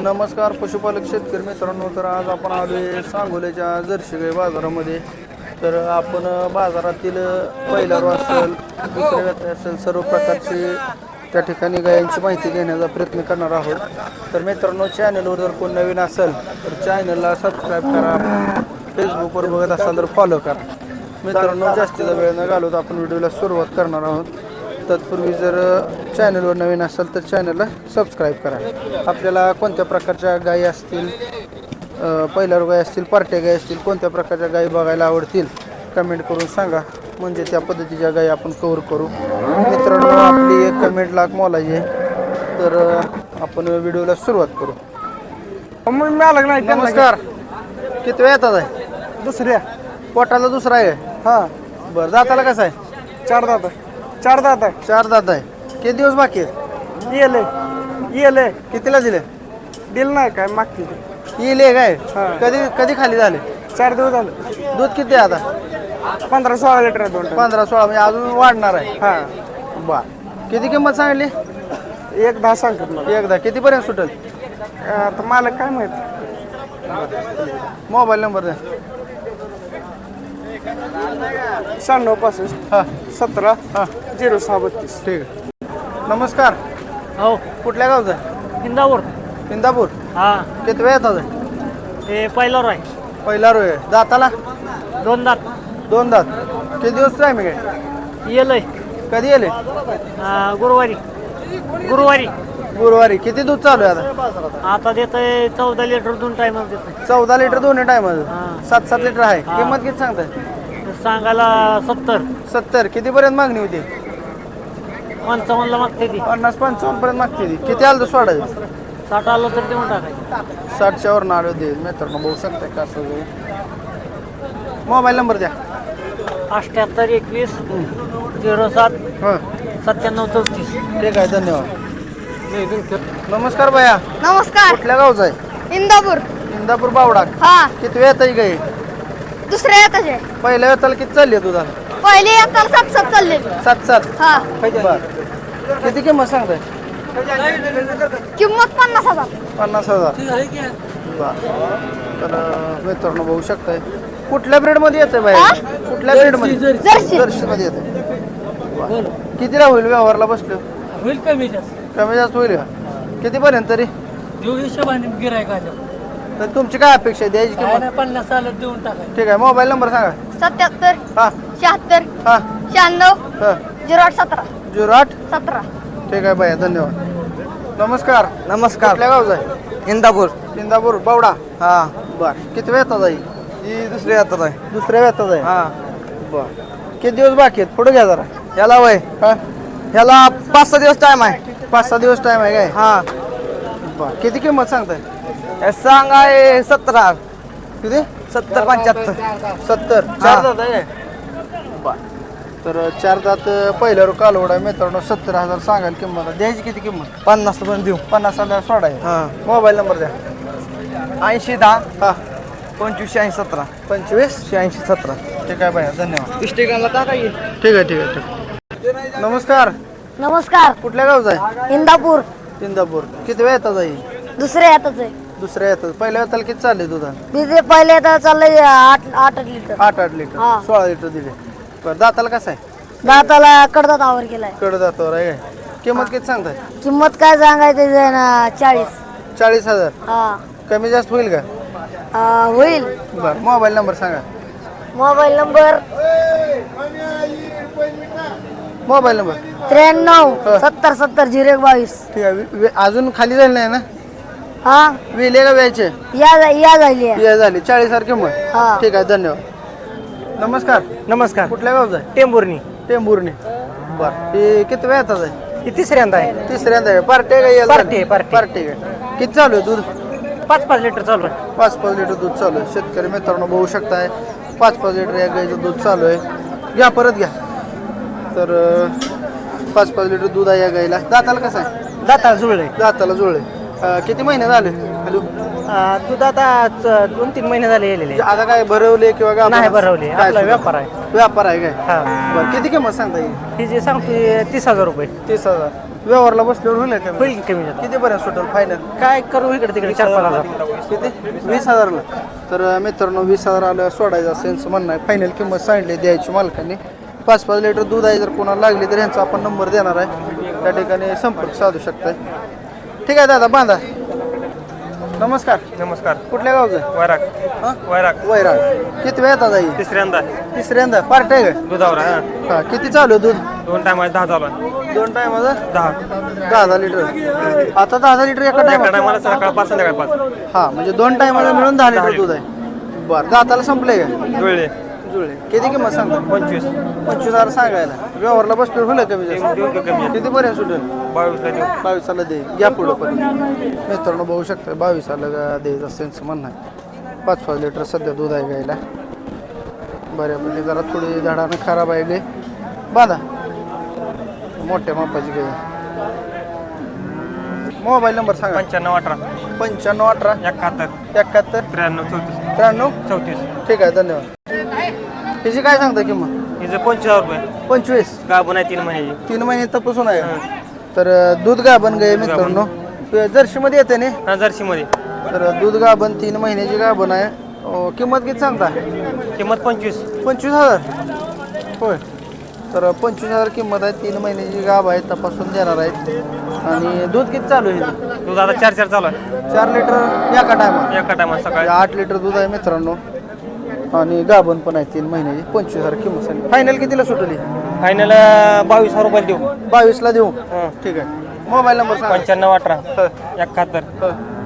नमस्कार पशुपालक शेतकरी मित्रांनो तर आज आपण आलोय सांगोल्याच्या जर्शीगाई बाजारामध्ये. तर आपण बाजारातील पहिला रो असेल दुसऱ्या व्यथा असेल सर्व प्रकारची त्या ठिकाणी गायांची माहिती घेण्याचा प्रयत्न करणार आहोत. तर मित्रांनो चॅनलवर जर कोण नवीन असेल तर चॅनलला सबस्क्राईब करा. फेसबुकवर बघत असाल तर फॉलो करा. मित्रांनो जास्तीचा वेळ न घालवत आपण व्हिडिओला सुरुवात करणार आहोत. तत्पूर्वी जर चॅनलवर नवीन असाल तर चॅनलला सबस्क्राईब करा. आपल्याला कोणत्या प्रकारच्या गायी असतील पहिल्यावर गाय असतील पार्ट्या गायी असतील कोणत्या प्रकारच्या गायी बघायला आवडतील कमेंट करून सांगा. म्हणजे त्या पद्धतीच्या गायी आपण कव्हर करू. मित्रांनो आपली एक कमेंट लाख मोलाची आहे. तर आपण व्हिडिओला सुरुवात करू. नाही नमस्कार. किती वेळ येतात आहे? दुसऱ्या. पोटाला दुसरा आहे. हा. बरं दाताला कसं आहे? चार दात चार दात आहे. चार दात आहे. किती दिवस बाकी आहेत? येले. येले. कितीला दिले? दिल नाही काय मागते हे काय? हा. कधी कधी खाली झाले? चार दिवस झाले. दूध किती आहे आता? पंधरा सोळा लिटर आहे दोन. पंधरा सोळा म्हणजे अजून वाढणार आहे. हा. बर किती किंमत सांगितली? एक दहा सांगतात मला. एकदा. कितीपर्यंत सुटेल? आता मला काय माहीत? मोबाईल नंबर द्या. शहाण्णव पासष्ट हां. सतरा हां. झिरो सहा बत्तीस. ठीक आहे. नमस्कार. हो. कुठल्या गावचं? आहे इंदापूर. इंदापूर? हा. किती वेळ येतात आहे? ते पहिल्यावर आहे. पहिला रोय आहे. दाताला? दोन दात. दोन दात. किती दिवस टायमिंग आहे येलय. कधी येले? गुरुवारी. गुरुवारी. गुरुवारी. किती दूध चालू आहे आता? आता देतोय चौदा लिटर दोन टायमाला चौदा लिटर दोन्ही टाइम हा. सात सात लिटर आहे. किंमत किती सांगताय? सांगायला सत्तर. सत्तर. कितीपर्यंत मागणी होती? पंचावन्नला मागते ती. पन्नास पंचावन्न पर्यंत मागते ती. किती आलं तर सोडायचं साठ आलं तर देऊन टाकायचं. साठच्या वर नाव दे. मित्रांनो बघू शकता का असं मोबाईल नंबर द्या. अठ्ठ्याहत्तर एकवीस झिरो सात हां. सत्त्याण्णव चौतीस. ठीक आहे धन्यवाद. नमस्कार भैया. नमस्कार. कुठल्या गावचा आहे? इंदापूर. इंदापूर बावडा. हा. किती वेळ येत गाई? दुसऱ्या येताचे पहिल्या वेताला किती चालली आहे तुझा पहिले येताला सात सात चालले सात सात. हा. बर. किती किंमत सांगताय? किंमत पन्नास हजार. पन्नास हजार. बर. तर मित्रांनो बघू शकताय. कुठल्या ब्रेडमध्ये येते हा? कुठल्या ब्रेडमध्ये जर्सी. जर्सीमध्ये येते कितीला होईल व्यवहारला बसलो? होईल कमी जास्त. कमी जास्त होईल का? कितीपर्यंत तरी? देऊ हिशोबाने तर तुमची काय अपेक्षा आहे? द्यायची किंमत? पन्नास आलं देऊन टाकाय ठीक आहे मोबाईल नंबर सांगा. सत्याहत्तर हा. शहात्तर हा. शहाण्णव हा. झिरो आठ सतरा. झिरो आठ? सतरा. ठीक आहे भैया धन्यवाद. नमस्कार. नमस्कार. कुठल्या गावचा आहे? इंदापूर. इंदापूर बावडा. हा. बर. किती वेळ येतात आई? ही दुसरी येतात आहे. दुसऱ्या वेळात आहे? हा. बर. किती दिवस बाकी आहेत? पुढे घ्या जरा. याला वय. हा? ह्याला पाच सहा दिवस टाइम आहे. पाच सहा दिवस टाइम आहे काय? हा. बर. किती किंमत सांगताय? हे सांग आहे सतरा. किती? सत्तर पंच्याहत्तर. सत्तर. चार दात आहे काय? तर चार दात पहिल्या रो कालवड आहे मित्रांनो. सत्तर हजार सांगाल किंमत आहे. द्यायची किती किंमत? पन्नास पर्यंत देऊ. पन्नास हजार सोडा आहे हा. मोबाईल नंबर द्या. ऐंशी दहा. हा. पंचवीस ऐंशी सतरा. पंचवीस? शहाऐंशी सतरा. ठीक आहे भैया धन्यवाद. टाका येईल ठीक आहे ठीक आहे ठीक आहे. नमस्कार. नमस्कार. कुठल्या गावचा आहे? इंदापूर. इंदापूर. किती वेळ येतात आई दुसऱ्या येताचे दुसऱ्या येतात पहिल्या येताला किती चालले दुधा पहिले येता चाललंय आठ आठ आठ लिटर. आठ आठ लिटर. हा. सोळा लिटर दिले. बरं दाताला कसं आहे? दाताला कडदात आवर केलाय. कड दातावर आहे काय? किंमत किती सांगताय? किंमत काय सांगायची ना चाळीस. चाळीस हजार? हा. कमी जास्त होईल का? आ, होईल. बरं मोबाईल नंबर सांगा. Mobile number? Mobile number? त्र्याण्णव. सत्तर सत्तर झिरो एक बावीस. ठीक आहे. वे- वे- अजून खाली झाली नाही ना? हा. वेले का व्यायचे या या झाली आहे. बिया झाली. चाळीस हजार किंमत? हा. ठीक आहे धन्यवाद. नमस्कार. नमस्कार. कुठल्या गावचा आहे? टेंभुर्णी. टेंभुर्णी. बरं. हे किती वेळ आहे? ही तिसऱ्यांदा आहे. तिसऱ्यांदा आहे. पार्टी आहे का याला? पार्टी आहे, पार्टी. पार्टी किती चालू आहे दूध? पाच पाच लिटर चालू आहे. पाच पाच लिटर दूध चालू आहे. शेतकरी मित्रांनो बघू शकताय पाच पाच लिटर या गाईचं दूध चालू आहे. घ्या परत घ्या. तर अं, पाच पाच लिटर दूध आहे या गाईला. दाताला कसं आहे? दाता जुळले दाताला जुळले किती महिने झाले? देऊ दूध आता च- दोन तीन महिने झाले गेलेले आता काय भरवले किंवा गाभण? नाही भरवले. काय आपला सुद्धा? व्यापार आहे. व्यापार आहे काय? हा. बरं किती किंमत सांगता येईल? ही जे सांगतोय तीस हजार रुपये. तीस हजार. व्यवहारला बसल्यावर होईल का होईल की कमी जास्त? किती पर्यंत सुटेल? फायनल काय करू इकडे तिकडे चार पाच हजार. किती? वीस हजारला. तर अं, मित्रांनो वीस हजार आलं सोडायचं असं यांचं म्हणणं आहे. फायनल किंमत सांगितली द्यायची मालकाने. पाच पाच लिटर दूध आहे जर कोणाला लागली तर यांचा आपण नंबर देणार आहे. त्या ठिकाणी संपर्क साधू शकताय. ठीक आहे दादा बांधा. नमस्कार. नमस्कार. कुठल्या गावचं? वैराग. हां? वैराग. वैराग. किती वेळ येतात आई तिसऱ्यांदा. तिसऱ्यांदा. पार्ट आहे का? दुधावर हा. हा किती चालू आहे दूध? दोन टायमाला दहा चालू आहे. दोन टायमाचा दहा. दहा दहा लिटर. आता दहा दहा लिटर एका एका टायमा टायमाला सकाळ पाच संध्याकाळ पाच हा म्हणजे दोन टायमाला मिळून दहा लिटर दूध आहे. बरं दाताला संपलंय का? जुळले जुळले. किती किंमत सांगता? पंचवीस. पंचवीस हजार सांगायला. व्यवहारला बसल्यावर होईल कमी जास्त. किती पर्यंत सुटेल? बावीसला देऊ. बावीसाला दे. घ्या पुढं पण. मित्रांनो बघू शकता बावीसाला गा- द्यायचं त्यांचं म्हणणं आहे. पाच पाच लिटर सध्या दूध आहे गायला बऱ्यापैकी जरा थोडी झाडानं खराब आहे गाय बांधा. मोठ्या मापाची गाय. मोबाईल नंबर सांगा. पंच्याण्णव अठरा. पंच्याण्णव अठरा. एकाहत्तर. एकाहत्तर. त्र्याण्णव चौतीस. त्र्याण्णव? चौतीस. ठीक आहे धन्यवाद. त्याची काय सांगता किंमत? हिचं पंचवीस रुपये. पंचवीस? गाभण आहे तीन महिन्याची. तीन महिने तपासून आहे? तर अं, दूध गाभण गाय मित्रांनो. जर्सी मध्ये येते ना? हा जर्सीमध्ये. तर दूध गाभण तीन महिन्याची गाभण आहे. अं, किंमत किती सांगता? किंमत पंचवीस. पंचवीस हजार? होय. तर पंचवीस हजार किंमत आहे. तीन महिन्याची गाभ आहे तपासून देणार आहेत. आणि दूध किती चालू आहे? दूध आता चार चार चालू आहे. चार लिटर एका टायमा एका टायमाला सकाळी. आठ लिटर दूध आहे मित्रांनो. आणि गाभण पण आहे तीन महिन्याची पंचवीस हजार किंमत सांगितली. फायनल कितीला सुटली? फायनल बावीस हजार रुपये देऊ. बावीसला देऊ? हं. ठीक आहे. मोबाईल नंबर सांगा. पंच्याण्णव अठरा. एकाहत्तर.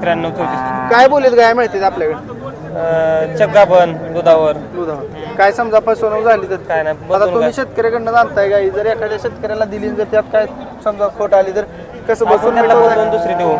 त्र्याण्णव चौतीस. काय बोलीत गाय मिळते आपल्याकडे? अं, चक गाभण दुधावर. दुधावर. काय समजा फसवणूक झाली तर? काय नाही आता तुम्ही काय. शेतकऱ्याकडनं आणताय गाई जर एखाद्या शेतकऱ्याला दिली जर त्यात काय समजा खोट आली तर कसं बसून? बदलून दुसरी देऊ.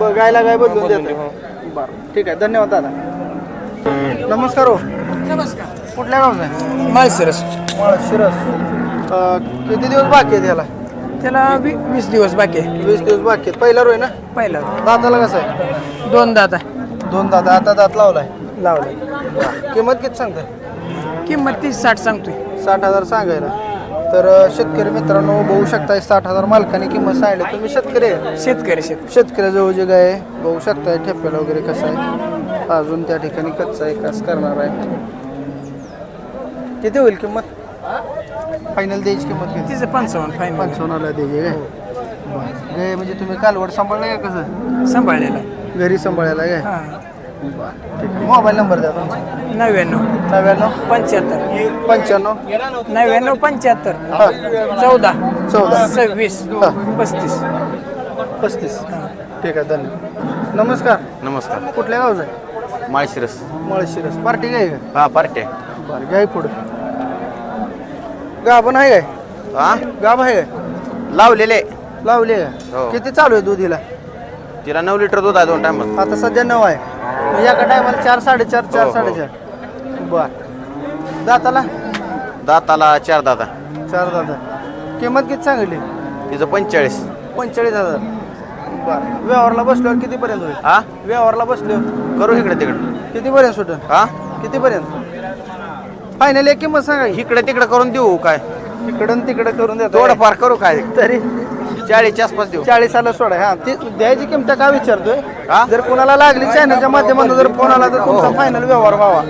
ब- गायला गाय बदलून देत देऊ. बरं ठीक आहे. धन्यवाद दादा. नमस्कार हो. कुठल्या गावचा आहे? माळशिरस. शिरस किती दिवस बाकी आहेत याला? त्याला वी- वीस दिवस बाकी आहे. वीस दिवस बाकी आहेत. पहिला रोय ना? पहिला दाताला कसं आहे? दोन दादा दोन दात. आता दात लावलाय? लावलं किंमत किती सांगताय? किंमत तीस साठ सांगतोय. साठ हजार सांगायला. तर अं, शेतकरी मित्रांनो बघू शकताय साठ हजार मालकाने किंमत सांगितली. तुम्ही शेतकरी आहे? शेतकरी शेत शेतकऱ्याजवळ जे गाय आहे, बघू शकताय ठेप्याला वगैरे कसं आहे. अजून त्या ठिकाणी कच्चा आहे कस करणार आहे. किती होईल किंमत? फायनल द्यायची किंमत किती? तिचं पंचावन्न फायनल पंचावन्नला द्यायची काय? बरं. म्हणजे तुम्ही कालवड सांभाळलं का कसं? सांभाळलेला. घरी सांभाळायला काय? हां. बरं ठीक आहे. मोबाईल नंबर द्या तुमचा. नव्याण्णव. नव्याण्णव? पंच्याहत्तर. पंच्याण्णव? नव्याण्णव पंच्याहत्तर. हां. चौदा. चौदा. सव्वीस. पस्तीस. पस्तीस. ठीक आहे धन्यवाद. नमस्कार. नमस्कार. कुठल्या गावचं आहे? माळशिरस. माळशिरस. पार्टी काय का हा पार्टे बरं घ्याय पुढं. गाभण आहे काय? हा? गाभ आहे काय? लावलेले. लावली आहे? हो. किती चालू आहे दुधीला? तिला नऊ लिटर दूध आहे दोन टाइम आता सध्या नऊ आहे. एका टायमाला चार साडेचार चार हो, हो. साडेचार. बर. दाताला? दाताला चार दाता चार दाता किंमत किती सांगितली? तिचं पंचेचाळीस. पंचेचाळीस हजार. बर. व्यवहारला बसल्यावर कितीपर्यंत होईल? हा? व्यवहारला बसल्यावर? करू इकडे तिकडे. कितीपर्यंत सुटेल हा? कितीपर्यंत? फायनल एक किंमत सांगा की. इकडे तिकडे करून देऊ काय? इकडं तिकडं करून द्या थोडंफार करू काय? तरी? चाळीसच्या आसपास देऊ. चाळीसाला सोडा. हा ती द्यायची किंमत का विचारतोय? हा? जर कोणाला लागली चॅनलच्या माध्यमातून जर फोन आला तर तुमचा फायनल व्यवहार व्हावा.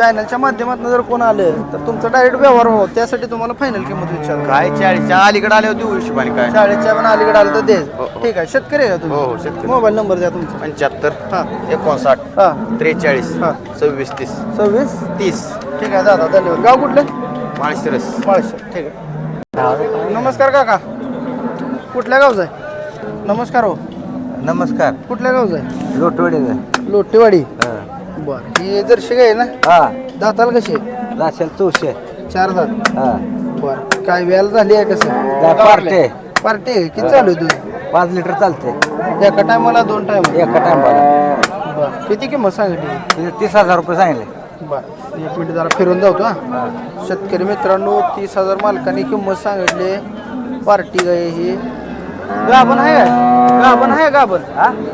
चॅनलच्या माध्यमातून जर कोण आलं तर तुमचा डायरेक्ट व्यवहार व्हावा. त्यासाठी तुम्हाला फायनल किंमत विचार. काय चाळीसच्या अलीकडे आल्यावर देऊ हिशोबाने काय? शाळेच्या पण अलीकडे आलं तर दे. हो, हो. ठीक आहे शेतकरी आहे का हो, हो, तुम्ही शेतकरी. मोबाईल नंबर द्या तुमचा. पंच्याहत्तर हा. एकोणसाठ हा. त्रेचाळीस हा. सव्वीस तीस. सव्वीस? तीस. ठीक आहे दादा धन्यवाद. गाव कुठलं? माळशिरस. माळशे ठीक आहे. नमस्कार काका. कुठल्या गावचा आहे? नमस्कार हो. नमस्कार. कुठल्या गावचा आहे? लोटवडे लोटेवाडी. बर. ही जर्शी गाय आहे ना? हा. दाताला कशी आहे? राशेल चौशे चार दात. हा. बर. काय वेळ झाली आहे कसं? पार्टे पार्टी आहे? किती चालू आहे दूध? पाच लिटर चालते एका टायमाला दोन टाइम एका टायमाला. बर. किती किंमत सांगितली? तीस हजार रुपये सांगितले. बर. एक मिनिट जरा फिरून जातो हा. शेतकरी मित्रांनो तीस हजार मालकाने किंमत सांगितली. पार्टी गाय ही? गाभण आहे काय? गाभण आहे गाभण?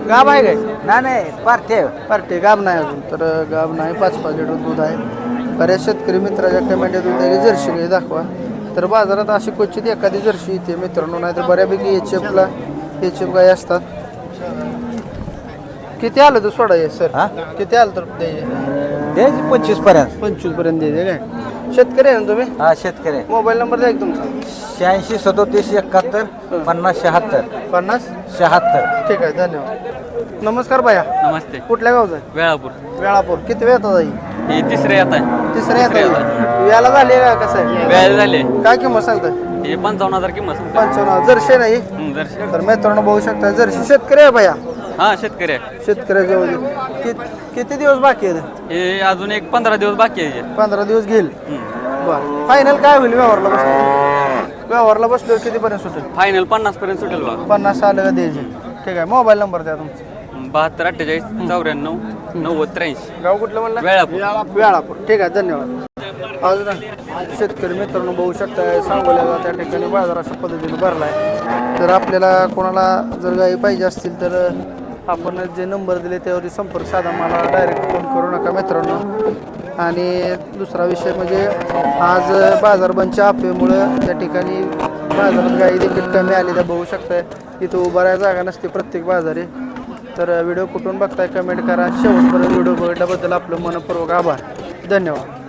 गाभ आहे काय? नाही नाही पार्थे पार्टी गाब नाही अजून. तर गाब नाही पाच पाच लिटर दूध आहे. बऱ्याच शेतकरी मित्राच्या कमेंट दूध आहे जर्सी गाई दाखवा. तर बाजारात अशी क्वचित एखादी जर्सी येते मित्रांनो नाही तर बऱ्यापैकी एच एफला एच एफ गाई असतात. किती आलं तर सोडा ये सर? किती आलं तर द्यायची पंचवीसपर्यंत. पंचवीसपर्यंत द्यायचे काय? शेतकरी आहे ना तुम्ही? हा शेतकरी मोबाईल नंबर द्या की तुमचा. शहाऐंशी सदोतीस एकाहत्तर पन्नास शहात्तर. पन्नास? शहात्तर. ठीक आहे धन्यवाद. नमस्कार भैया. नमस्ते. कुठल्या गावचा आहे? वेळापूर. वेळापूर. किती वेळ येतात आई? हे तिसरे येत आहे. तिसऱ्या येतात याला झाली का? कसं आहे? वेळ झाले काय किंमत सांगताय? हे पंचावन्न हजार किंमत सांगतो. पंचावन्न जर्शी नाही हं, दर्शन तर मित्रांनो बघू शकता जर्शी शेतकरी आहे भैया. हा शेतकरी आहे. कि- किती दिवस बाकी आहेत? हे अजून एक पंधरा दिवस बाकी आहे. पंधरा दिवस घेईल. बर. फायनल काय होईल व्यवहारला बसलो व्यवहारला बसलो कितीपर्यंत सुटेल? फायनल पन्नास पर्यंत सुटेल बा. पन्नास आलं का द्यायचे? ठीक आहे मोबाईल नंबर द्या तुमचा. बहात्तर अठ्ठेचाळीस चौऱ्याण्णव नव्वद त्र्याऐंशी. गाव कुठलं म्हणलं? वेळापूर. वेळापूर. ठीक आहे धन्यवाद. अजून शेतकरी मित्रांनो बघू शकता सांगोल्याला त्या ठिकाणी बाजार अशा पद्धतीने भरलाय. तर आपल्याला कोणाला जर गाई पाहिजे असतील तर आपण जे नंबर दिले त्यावरती संपर्क साधा मला डायरेक्ट फोन करू नका मित्रांनो. आणि दुसरा विषय म्हणजे आज बाजारबंदच्या अफेमुळं त्या ठिकाणी बाजारात गाई देखील कमी आली तर बघू शकताय. इथं उभा राहायला जागा नसते प्रत्येक बाजारी. तर व्हिडिओ कुठून बघताय कमेंट करा. शेवटपर्यंत व्हिडिओ बघितल्याबद्दल आपलं मनपूर्वक आभार. धन्यवाद.